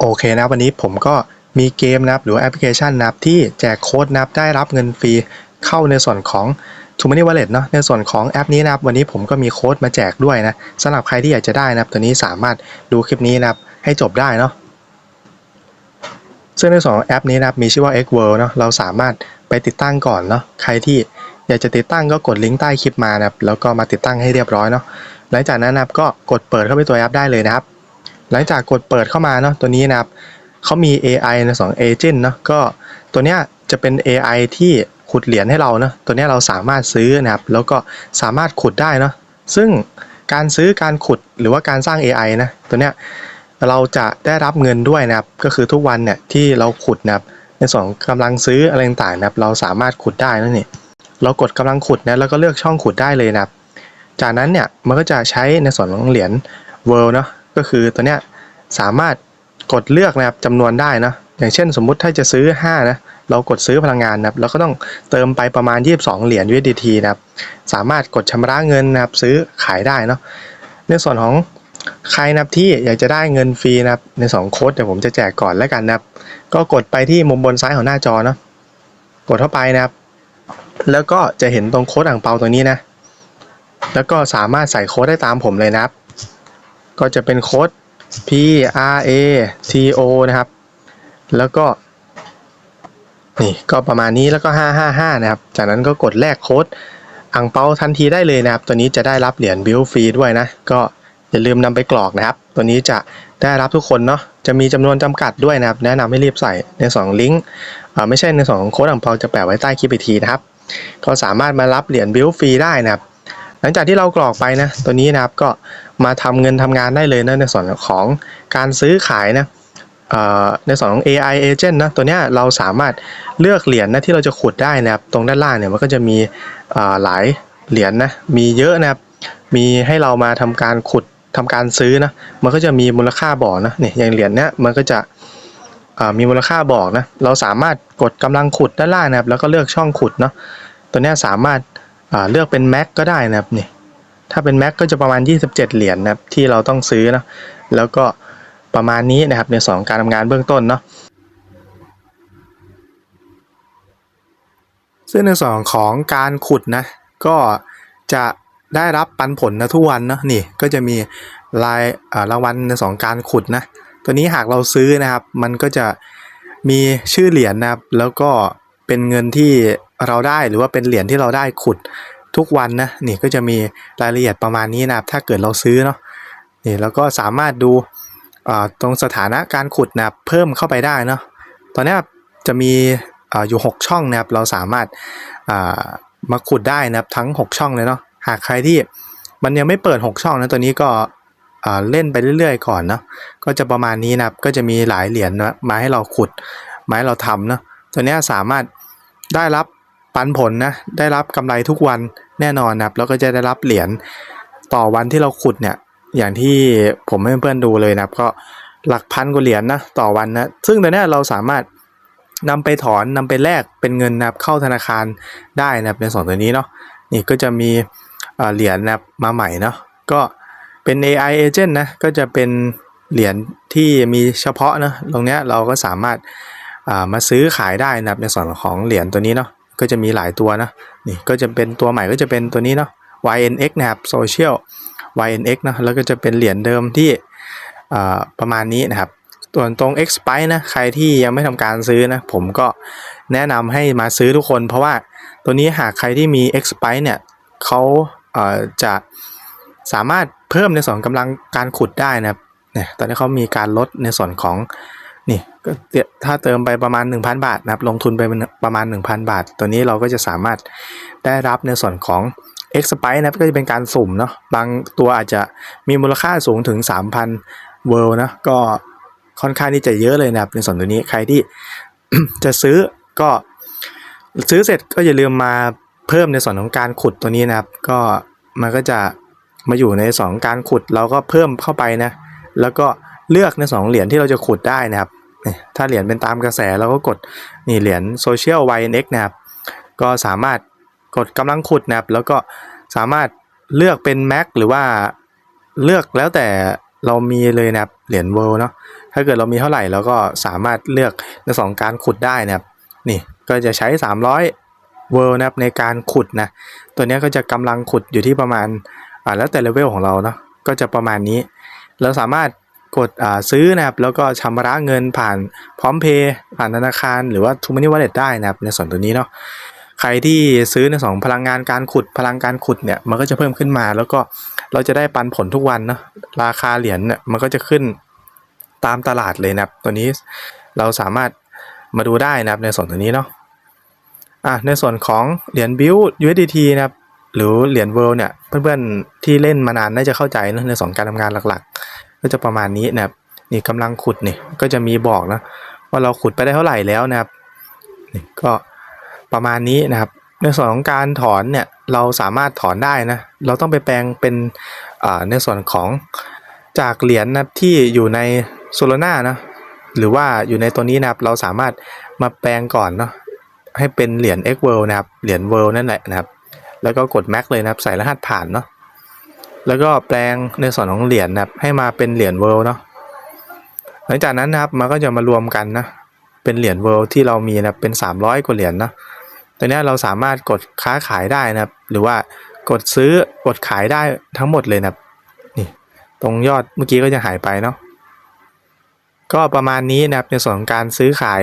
โอเคนะวันนี้ผมก็มีเกมนะครับหรือแอปพลิเคชันนะครับที่แจกโค้ดนะครับได้รับเงินฟรีเข้าในส่วนของ t o m o n e y Wallet เนาะในส่วนของแอปนี้นะครับวันนี้ผมก็มีโค้ดมาแจกด้วยนะสำหรับใครที่อยากจะได้นะครับตัวนี้สามารถดูคลิปนี้นะครับให้จบได้เนาะซึ่งในส่วนของแอปนี้นะครับมีชื่อว่า X World เนาะเราสามารถไปติดตั้งก่อนเนาะใครที่อยากจะติดตั้งก็กดลิงก์ใต้คลิปมานะครับแล้วก็มาติดตั้งให้เรียบร้อยเนาะหลังจากนั้นนะครับก็กดเปิดเข้าไปตัวแอปได้เลยนะครับ หลังจากกดเปิดเข้ามาเนาะตัวนี้นะครับเขามี AI ในสอง agent เนาะก็ตัวเนี้ยจะเป็น AI ที่ขุดเหรียญให้เราเนาะตัวเนี้ยเราสามารถซื้อนะครับ แล้วก็สามารถขุดได้เนาะซึ่งการซื้อการขุดหรือว่าการสร้าง AI นะตัวเนี้ยเราจะได้รับเงินด้วยนะครับ ก็คือทุกวันเนี่ยที่เราขุดนะครับในส่วนของกำลังซื้ออะไรต่างๆนะครับ เราสามารถขุดได้นั่นนี่เรากดกำลังขุดนะแล้วก็เลือกช่องขุดได้เลยนะครับ จากนั้นเนี่ยมันก็จะใช้ในส่วนของเหรียญ World เนาะ ก็คือตัวเนี้ยสามารถกดเลือกนะครับจำนวนได้นะ อย่างเช่นสมมุติถ้าจะซื้อ 5 นะ เรากดซื้อพลังงานนะครับเราก็ต้องเติมไปประมาณ 22 เหรียญ USDT นะครับ สามารถกดชำระเงินนะครับซื้อขายได้เนาะ ในส่วนของใครนะครับที่อยากจะได้เงินฟรีนะครับในสองโค้ดเดี๋ยวผมจะแจกก่อนแล้วกันนะครับ ก็กดไปที่มุมบนซ้ายของหน้าจอเนาะ กดเข้าไปนะครับ แล้วก็จะเห็นตรงโค้ดอ่างเปาตัวนี้นะ แล้วก็สามารถใส่โค้ดได้ตามผมเลยนะครับ ก็จะเป็นโค้ด P R A T O นะครับ แล้วก็ นี่ก็ประมาณนี้แล้วก็ 555 นะครับ จากนั้นก็กดแลกโค้ดอ่างเปาทันทีได้เลยนะครับ ตัวนี้จะได้รับเหรียญบิลฟรีด้วยนะ ก็อย่าลืมนำไปกรอกนะครับ ตัวนี้จะได้รับทุกคนเนาะ จะมีจำนวนจำกัดด้วยนะครับ แนะนำให้รีบใส่ในสองลิงก์อ่าไม่ใช่ในสองโค้ดอ่างเปาจะแปะไว้ใต้คลิปอีกทีนะครับ ก็สามารถมารับเหรียญบิลฟรีได้นะครับ ลังจากที่เรากรอกไปนะ ตัวนี้นะครับก็มาทำเงินทำงานได้เลยนะในส่วนของการซื้อขายนะในส่วนของ AI agent นะตัวนี้เราสามารถเลือกเหรียญนะที่เราจะขุดได้นะครับ ตรงด้านล่างเนี่ยมันก็จะมีหลายเหรียญนะมีเยอะนะครับ มีให้เรามาทำการขุดทำการซื้อนะมันก็จะมีมูลค่าบอกนะเนี่ยอย่างเหรียญเนี้ยมันก็จะมีมูลค่าบอกนะเราสามารถกดกำลังขุดด้านล่างนะครับ แล้วก็เลือกช่องขุดเนาะตัวนี้สามารถ อ่าเลือกเป็นแม็กก็ได้นะครับนี่ถ้าเป็นแม็กก็จะประมาณ 27 เหรียญนะครับที่เราต้องซื้อเนาะแล้วก็ประมาณนี้นะครับในสองการทำงานเบื้องต้นเนาะซึ่งในส่วนของการขุดนะก็จะได้รับปันผลนะทุกวันเนาะนี่ก็จะมีรายรางวัลในสองการขุดนะตัวนี้หากเราซื้อนะครับ มันก็จะมีชื่อเหรียญนะครับ แล้วก็เป็นเงินที่ เราได้หรือว่าเป็นเหรียญที่เราได้ขุดทุกวันนะนี่ก็จะมีรายละเอียดประมาณนี้นะครับถ้าเกิดเราซื้อเนาะนี่แล้วก็สามารถดูตรงสถานะการขุดนะเพิ่มเข้าไปได้เนาะตอนนี้จะมีอ่าอยู่ 6 ช่องนะครับเราสามารถมาขุดได้นะครับทั้ง 6 ช่องเลยเนาะหากใครที่มันยังไม่เปิด 6 ช่องนะตัวนี้ก็เล่นไปเรื่อยๆ ก่อนเนาะก็จะประมาณนี้นะครับก็จะมีหลายเหรียญนะมาให้เราขุดมาให้เราทำเนาะตัวนี้สามารถได้รับ ปันผลนะได้รับกำไรทุกวันแน่นอนนะครับแล้วก็จะได้รับเหรียญต่อวันที่เราขุดเนี่ยอย่างที่ผมให้เพื่อนๆดูเลยนะครับ ก็หลักพันกว่าเหรียญนะต่อวันนะซึ่งตัวนี้เราสามารถนำไปถอนนำไปแลกเป็นเงินนะครับเข้าธนาคารได้นะครับในส่วนตัวนี้เนาะนี่ก็จะมีเหรียญนะครับมาใหม่เนาะก็เป็น AI agent นะก็จะเป็นเหรียญที่มีเฉพาะนะตรงนี้เราก็สามารถามาซื้อขายได้นะครับในส่วนของเหรียญตัวนี้เนาะ ก็จะมีหลายตัวนะนี่ก็จะเป็นตัวใหม่ก็จะเป็นตัวนี้เนาะ YNX นะครับ Social YNX นะแล้วก็จะเป็นเหรียญเดิมที่ประมาณนี้นะครับส่วนตรง X p i นะใครที่ยังไม่ทำการซื้อนะผมก็แนะนำให้มาซื้อทุกคน เพราะว่าตัวนี้หากใครที่มี X p i เนี่ยเขาเอ่อจะสามารถเพิ่มในส่วนกำลังการขุดได้นะครับเนี่ยตอนนี้เขามีการลดในส่วนของ นี่ก็ถ้าเติมไปประมาณ 1,000 บาทนะครับลงทุนไปประมาณ 1,000 บาท ตัวนี้เราก็จะสามารถได้รับในส่วนของ X s p i นะครับก็จะเป็นการสุ่มเนาะบางตัวอาจจะมีมูลค่าสูงถึง 3,000 World นะก็ค่อนข้างที่จะเยอะเลยนะครับในส่วนตัวนี้ใครที่จะซื้อก็ซื้อเสร็จก็อย่าลืมมาเพิ่มในส่วนของการขุดตัวนี้นะครับ ก็มันก็จะมาอยู่ในสองการขุดเราก็เพิ่มเข้าไปนะ แล้วก็เลือกในสองเหรียญที่เราจะขุดได้นะครับ ถ้าเหรียญเป็นตามกระแสเราก็กดนี่เหรียญ Social YNX นะครับก็สามารถกดกำลังขุดนะครับแล้วก็สามารถเลือกเป็น Mac หรือว่าเลือกแล้วแต่เรามีเลยนะครับเหรียญเวิลเนาะถ้าเกิดเรามีเท่าไหร่เราก็สามารถเลือกในสองการขุดได้นะครับนี่ก็จะใช้ 300เวิลนะครับในการขุดนะตัวนี้ก็จะกำลังขุดอยู่ที่ประมาณอ่าแล้วแต่เลเวลของเราเนาะก็จะประมาณนี้ เราสามารถ กดซื้อนะครับแล้วก็ชำระเงินผ่านพร้อมเพย์ผ่านธนาคารหรือว่า t ูม n น y Wallet ได้นะครับในส่วนตัวนี้เนาะใครที่ซื้อในสองพลังงานการขุดพลังการขุดเนี่ยมันก็จะเพิ่มขึ้นมา แล้วก็เราจะได้ปันผลทุกวันเนาะราคาเหรียญเนี่ยมันก็จะขึ้นตามตลาดเลยนะครับ ตัวนี้เราสามารถมาดูได้นะครับในส่วนตัวนี้เนาะอะในส่วนของเหรียญบิว USDT นะครับหรือเหรียญเวิลด์เนี่ยเพื่อนๆที่เล่นมานานน่าจะเข้าใจนะในสองการทำงานหลักๆ ก็จะประมาณนี้นะครับนี่กำลังขุดนี่ก็จะมีบอกนะว่าเราขุดไปได้เท่าไหร่แล้วนะครับนี่ก็ประมาณนี้นะครับ ในส่วนของการถอนเนี่ยเราสามารถถอนได้นะเราต้องไปแปลงเป็นในส่วนของจากเหรียญนะที่อยู่ในโซโลนานะหรือว่าอยู่ในตัวนี้นะครับเราสามารถมาแปลงก่อนเนาะให้เป็นเหรียญ X World นะครับเหรียญ World นั่นแหละนะครับ แล้วก็กด Max เลยนะครับ ใส่รหัสผ่านเนาะ แล้วก็แปลงในส่วนของเหรียญนะครับให้มาเป็นเหรียญ World เนาะหลังจากนั้นนะครับมันก็จะมารวมกันนะเป็นเหรียญ World ที่เรามีนะเป็น 300 กว่าเหรียญนะตัวนี้เราสามารถกดค้าขายได้นะครับ หรือว่ากดซื้อกดขายได้ทั้งหมดเลยนะครับนี่ตรงยอดเมื่อกี้ก็จะหายไปเนาะก็ประมาณนี้นะครับในส่วนของการซื้อขาย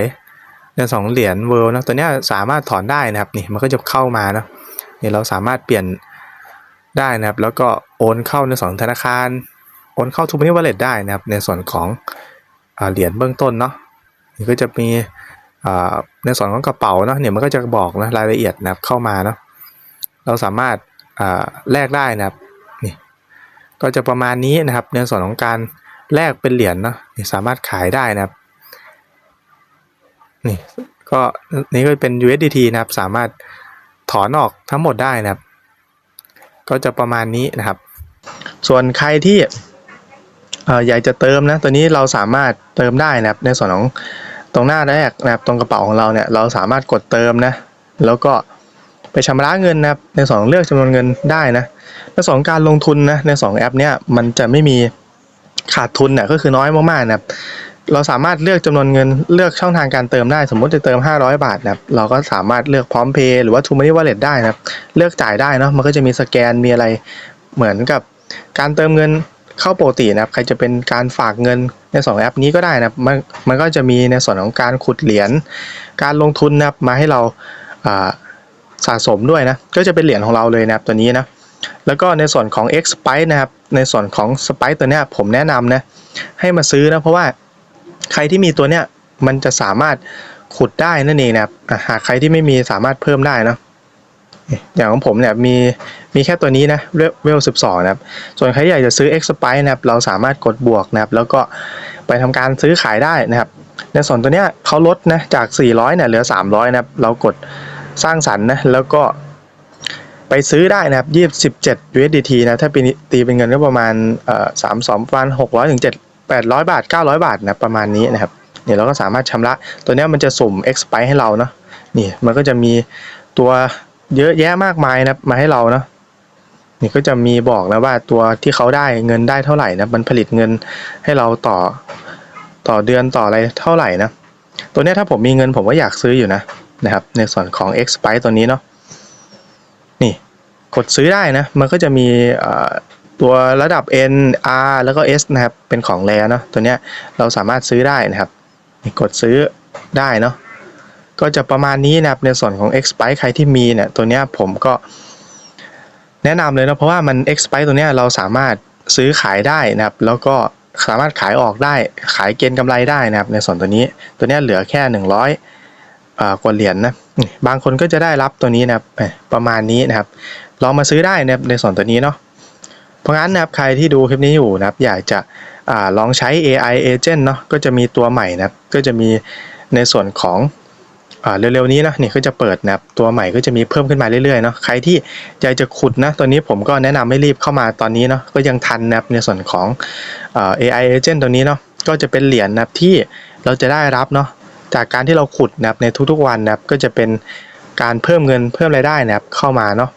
ในสองเหรียญ World นะตัวนี้สามารถถอนได้นะครับนี่มันก็จะเข้ามาเนาะนี่เราสามารถเปลี่ยน ได้นะครับ แล้วก็โอนเข้าในส่วนของธนาคาร โอนเข้าทูมินิวอลเล็ตได้นะครับ ในส่วนของอเหรียญเบื้องต้นเนาะนี่ก็จะมีในส่วนของกระเป๋าเนาะเนี่ยมันก็จะบอกนะรายละเอียดนะครับเข้ามาเนาะเราสามารถแลกได้นะครับนี่ก็จะประมาณนี้นะครับ ในส่วนของการแลกเป็นเหรียญเนาะนี่สามารถขายได้นะครับนี่ก็นี่ก็เป็น USDT นะครับ สามารถถอนออกทั้งหมดได้นะครับ ก็จะประมาณนี้นะครับ ส่วนใครที่เอ่ออยากจะเติมนะ ตัวนี้เราสามารถเติมได้นะครับ ในส่วนของตรงหน้าแรกนะครับ ตรงกระเป๋าของเราเนี่ย เราสามารถกดเติมนะ แล้วก็ไปชำระเงินนะครับ ในส่วนของเลือกจำนวนเงินได้นะ ในส่วนของการลงทุนนะ ในสองแอปเนี้ยมันจะไม่มีขาดทุนเนี่ยก็คือน้อยมากๆนะครับ เราสามารถเลือกจำนวนเงินเลือกช่องทางการเติมได้ สมมติจะเติม 500 บาทนะครับเราก็สามารถเลือกพร้อมเพย์หรือว่า True Money Wallet ได้นะครับ เลือกจ่ายได้เนาะมันก็จะมีสแกนมีอะไรเหมือนกับการเติมเงินเข้าปกตินะครับ ใครจะเป็นการฝากเงินใน2แอปนี้ก็ได้นะครับมันมันก็จะมีในส่วนของการขุดเหรียญการลงทุนนะครับมาให้เราสะสมด้วยนะก็จะเป็นเหรียญของเราเลยนะครับตัวนี้นะแล้วก็ในส่วนของ X Spice นะครับในส่วนของ Spice ตัวนี้ผมแนะนำนะให้มาซื้อนะเพราะว่า ใครที่มีตัวเนี้ยมันจะสามารถขุดได้นั่นเองนะครับหากใครที่ไม่มีสามารถเพิ่มได้นะอย่างของผมเนี่ยมีมีแค่ตัวนี้นะเวลเวลสิบสองนะครับ ส่วนใครที่อยากจะซื้อ X Spice นะครับเราสามารถกดบวกนะครับ แล้วก็ไปทำการซื้อขายได้นะครับ ในส่วนตัวเนี้ยเขาลดนะจาก 400เนี่ยเหลือ 300นะครับ เรากดสร้างสรรค์นะแล้วก็ไปซื้อได้นะครับยี่สิบเจ็ด USDT นะถ้าเป็นตีเป็นเงินก็ประมาณสามสองประมาณหกร้อยถึงเจ็ด แปดร้อยบาทเก้าร้อยบาทนะประมาณนี้นะครับเนี่ยเราก็สามารถชำระตัวนี้มันจะสุ่ม expire ให้เราเนาะนี่มันก็จะมีตัวเยอะแยะมากมายนะมาให้เราเนาะนี่ก็จะมีบอกนะว่าตัวที่เขาได้เงินได้เท่าไหร่นะมันผลิตเงินให้เราต่อต่อเดือนต่ออะไรเท่าไหร่นะตัวนี้ถ้าผมมีเงินผมก็อยากซื้ออยู่นะนะครับในส่วนของ expire ตัวนี้เนาะนี่กดซื้อได้นะมันก็จะมีอ่อ ตัวระดับ N R แล้วก็ S นะครับเป็นของแรเนาะตัวเนี้ยเราสามารถซื้อได้นะครับ กดซื้อได้เนาะก็จะประมาณนี้นะครับในส่วนของ X Spike ใครที่มีเนี่ยตัวเนี้ยผมก็แนะนำเลยนะเพราะว่ามัน X Spike ตัวเนี้ยเราสามารถซื้อขายได้นะครับ แล้วก็สามารถขายออกได้ขายเกณฑ์กำไรได้นะครับ ในส่วนตัวนี้ตัวเนี้ยเหลือแค่ 100อ่ากว่าเหรียญนะนี่บางคนก็จะได้รับตัวนี้นะครับประมาณนี้นะครับลองมาซื้อได้นะครับในส่วนตัวนี้เนาะ เพราะงั้นนะครับใครที่ดูคลิปนี้อยู่นะครับอยากจะอลองใช้ AI agent เนาะก็จะมีตัวใหม่นะก็จะมีในส่วนของอเร็วๆนี้นะนี่ก็จะเปิดนะครับตัวใหม่ก็จะมีเพิ่มขึ้นมาเรื่อยๆเนาะใครที่อยากจะขุดนะตัวนี้ผมก็แนะนำไม่รีบเข้ามาตอนนี้เนาะก็ยังทันนะครับในส่วนของอ AI agent ตัวนี้เนาะก็จะเป็นเหรียญนะครับที่เราจะได้รับเนาะจากการที่เราขุดนะครับในทุกๆวันนะครับก็จะเป็นการเพิ่มเงินเพิ่มรายได้นะครับเข้ามาเนาะ